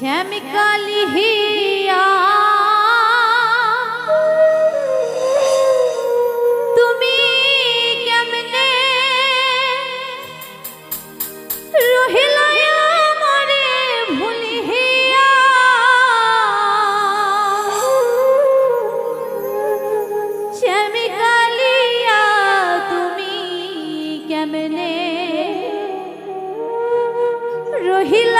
শ্যাম তুমি তুমি কেমনে রহিলা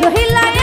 রহিলায়